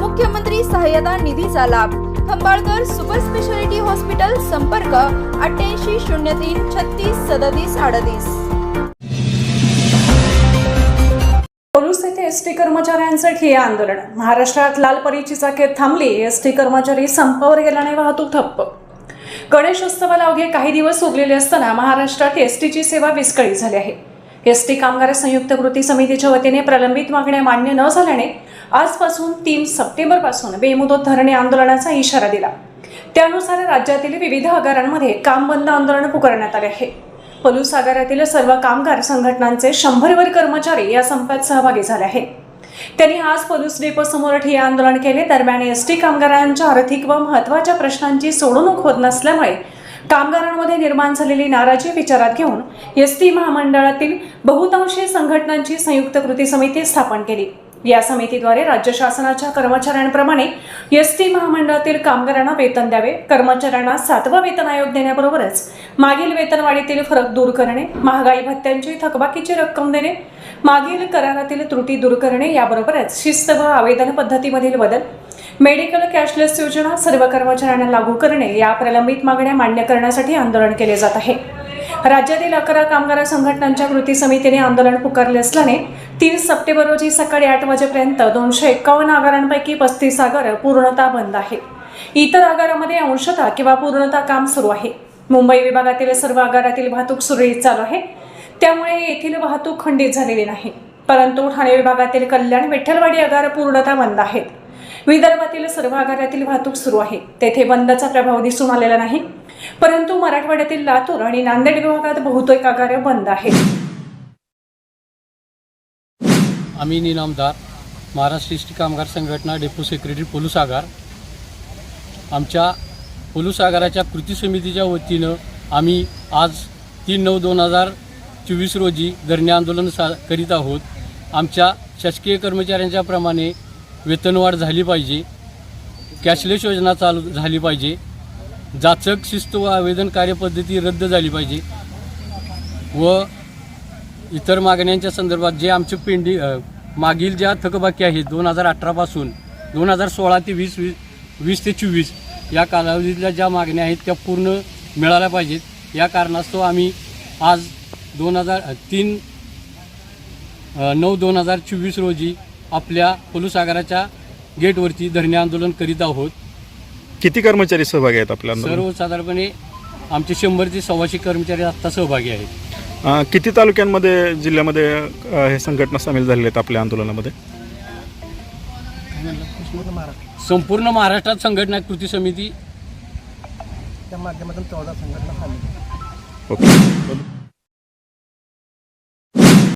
मुख्यमंत्री सहाय्यता निधीचा लाभ. खंबाळकर सुपर स्पेशालिटी हॉस्पिटल संपर्क अठ्ठ्याऐंशी शून्य तीन छत्तीस सदतीस अडतीस. पोलीस येथे एस टी कर्मचाऱ्यांचं आंदोलन. महाराष्ट्रात लाल परीची चाकेत थांबली एस टी कर्मचारी संपावर गेल्याने वाहतूक ठप्प. गणेशोत्सवाला अवघे काही दिवस उरलेले असताना महाराष्ट्रात एस टीची सेवा विस्कळीत झाली आहे. एस टी कामगार संयुक्त कृती समितीच्या वतीने प्रलंबित मागण्या मान्य न झाल्याने आजपासून तीन सप्टेंबरपासून बेमुदत धरणे आंदोलनाचा इशारा दिला. त्यानुसार राज्यातील विविध आगारांमध्ये काम बंद आंदोलन पुकारण्यात आले आहे. पलूस आगारातील सर्व कामगार संघटनांचे शंभरवर कर्मचारी या संपात सहभागी झाले आहेत. त्यांनी आज पलूस डेपो समोर ठिय्या आंदोलन केले. दरम्यान एस टी कामगारांच्या आर्थिक व महत्त्वाच्या प्रश्नांची सोडवणूक होत नसल्यामुळे कामगारांमध्ये निर्माण झालेली नाराजी विचारात घेऊन एस टी महामंडळातील बहुतांशी संघटनांची संयुक्त कृती समिती स्थापन केली. या समितीद्वारे राज्य शासनाच्या कर्मचाऱ्यांप्रमाणे एस टी महामंडळातील कामगारांना वेतन द्यावे कर्मचाऱ्यांना सातवा वेतन आयोग देण्याबरोबरच मागील वेतनवाढीतील फरक दूर करणे महागाई भत्त्यांची थकबाकीची रक्कम देणे मागील करारातील त्रुटी दूर करणे याबरोबरच शिस्त व आवेदन पद्धतीमधील बदल मेडिकल कॅशलेस योजना सर्व कर्मचाऱ्यांना लागू करणे या प्रलंबित मागण्या मान्य करण्यासाठी आंदोलन केले जात आहे. राज्यातील अकरा कामगार संघटनांच्या कृती समितीने आंदोलन पुकारले असल्याने तीन सप्टेंबर रोजी सकाळी आठ वाजेपर्यंत दोनशे एकावन्न आगारांपैकी पस्तीस आगार पूर्णतः बंद आहे. इतर आगारामध्ये अंशतः किंवा पूर्णतः काम सुरू आहे. मुंबई विभागातील सर्व आगारातील वाहतूक सुरळीत चालू आहे. त्यामुळे येथील वाहतूक खंडित झालेली नाही. परंतु ठाणे विभागातील कल्याण विठ्ठलवाडी आगार पूर्णतः बंद आहेत. विदर्भातील सर्व आगारातील वाहतूक सुरू आहे. तेथे बंदचा प्रभाव दिसून आलेला नाही. परंतु मराठवाड्यातील लातूर आणि नांदेड विभागात बहुतेक आगार बंद आहेत. आम्ही निनामदार महाराष्ट्र एस टी कामगार संघटना डेपो सेक्रेटरी पोलूस आगार. आमच्या पोलूस आगाराच्या कृती समितीच्या वतीनं आम्ही आज तीन नऊ दोन हजार चोवीस रोजी धरणे आंदोलन सा करीत आहोत. आमच्या शासकीय कर्मचाऱ्यांच्या प्रमाणे वेतनवाढ झाली पाहिजे. कॅशलेस योजना चालू झाली पाहिजे. जाचक शिस्त व आवेदन कार्यपद्धती रद्द झाली पाहिजे. व इतर मागण्यांच्या संदर्भात जे आमचे पेंडी मागील ज्या थकबाकी आहेत दोन हजार अठरापासून दोन हजार सोळा ते वीस वीस वीस ते चोवीस या कालावधीतल्या ज्या मागण्या आहेत त्या पूर्ण मिळाल्या पाहिजेत. या कारणास्तव आम्ही आज दोन हजार तीन नऊ दोन हजार चोवीस रोजी आपल्या पोलीस आगाराच्या गेटवरती धरणे आंदोलन करीत आहोत किती कर्मचारी सहभागी आहेत आपल्या आंदोलनात? सर्वसाधारणपणे आमचे शंभर ते सव्वाशे कर्मचारी आत्ता सहभागी आहेत अं, किती तालुक्यांमध्ये जिल्ह्यामध्ये अं, हे संघटना सामील झालेल्या आहेत आपल्या आंदोलनामध्ये संपूर्ण महाराष्ट्रात संघटना कृती समिती त्या माध्यमातून चौदा संघटना सामील आहेत. ओके